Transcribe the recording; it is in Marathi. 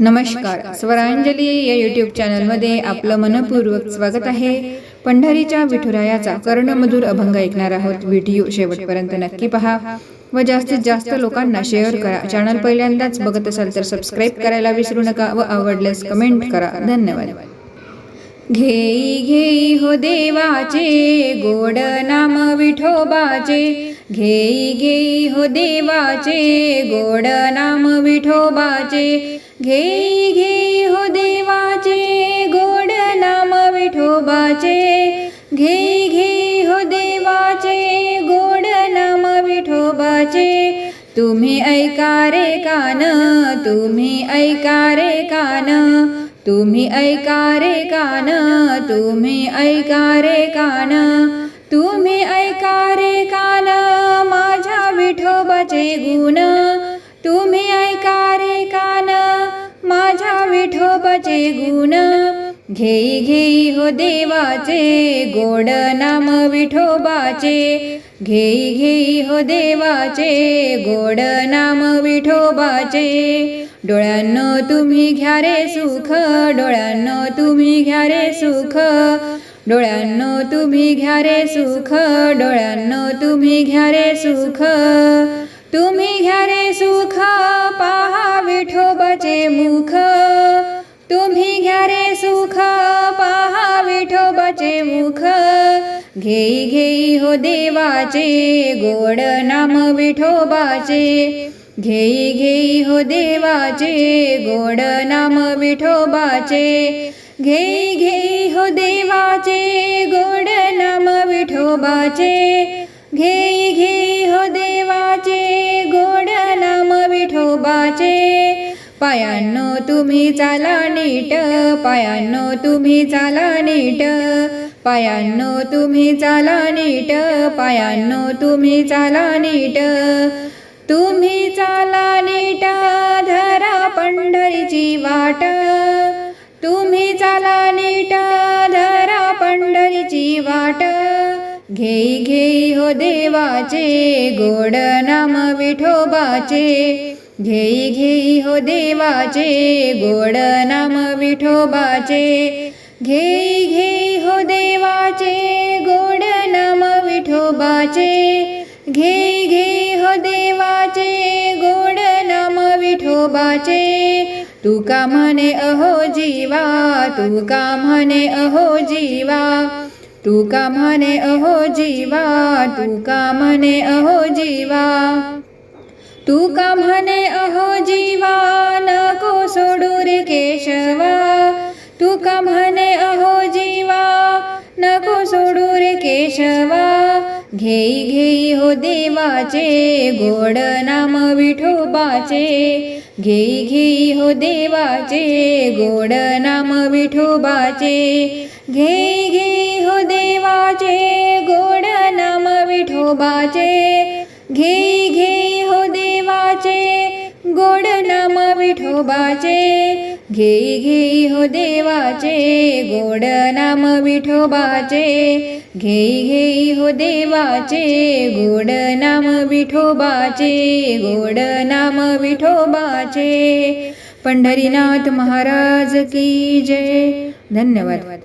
नमस्कार. स्वरांजली या यूट्यूब चॅनलमध्ये आपलं मनपूर्वक स्वागत आहे. पंढरीच्या विठुरायाचा कर्णमधुर अभंग ऐकणार आहोत व्हिडिओ शेवटपर्यंत नक्की पहा. व जास्तीत जास्त लोकांना शेअर करा. चॅनल पहिल्यांदाच बघत असाल तर सबस्क्राईब करायला विसरू नका व आवडल्यास कमेंट करा. धन्यवाद. घेई घेई हो देवाचे गोड नाम विठोबाचे. घेई घेई हो देवाचे गोड नाम विठोबाचे. घेई घेई हो देवाचे गोड नाम विठोबाचे. घेई घेई हो देवाचे गोड नाम विठोबाचे. तुम्ही ऐका रे कान तुम्ही ऐका रे कान. तुम्ही ऐका रे कान तुम्ही ऐका रे कान तुम्ही ऐका रे कान माझ्या विठोबाचे गुण. तुम्ही ऐका रे कान माझ्या विठोबाचे गुण. घेई घेई हो देवाचे गोड नाम विठोबाचे. घेई घेई हो देवाचे गोड नाम विठोबाचे. डोळ्यांनो तुम्ही घ्या रे सुख डोळ्यांनो तुम्ही घ्या रे सुख. डोळ्यांनो तुम्ही घ्या रे सुख डोळ्यांनो तुम्ही घ्या रे सुख. तुम्ही घ्या रे सुख पहा विठोबाचे मुख. सुख घेई घेई हो देवाचे गोड नाम विठोबाचे. घेई घेई हो देवाचे गोड नाम विठोबाचे. घेई घेई हो देवाचे गोड नाम विठोबाचे. घेई घेई हो देवाचे गोड नाम विठोबाचे. पायांनो तुम्ही चाला नीट. पायांनो तुम्ही चाला नीट. पायांनो तुम्ही चाला नीट पायांनो तुम्ही चाला नीट. तुम्ही चाला नीट धरा पंढरीची वाट. तुम्ही चाला नीट धरा पंढरीची वाट. घेई घेई हो देवाचे गोड नाम विठोबाचे. घेई घेई हो देवाचे गोड नाम विठोबाचे. घेई विठोबाचे गोड नाम विठोबाचे घे घे हो देवाचे गोड नाम विठोबाचे तुका म्हणे अहो जीवा तुका म्हणे अहो जीवा. तुका म्हणे अहो जीवा तुका म्हणे अहो जीवा. तुका म्हणे अहो जीवा नको सोडू रे केशवा. तुका म्हणे केशवा घेई घेई हो देवाचे गोड नाम विठोबाचे. घेई घेई हो देवाचे गोड नाम विठोबाचे. घेई घेई हो देवाचे गोड नाम विठोबाचे. घेई घेई हो देवाचे गोड नाम विठोबाचे. घेई घेई हो देवाचे गोड नाम विठोबाचे. घेई घेई हो देवाचे गोड नाम विठोबाचे गोड नाम विठोबाचे. पंढरीनाथ महाराज की जय. धन्यवाद.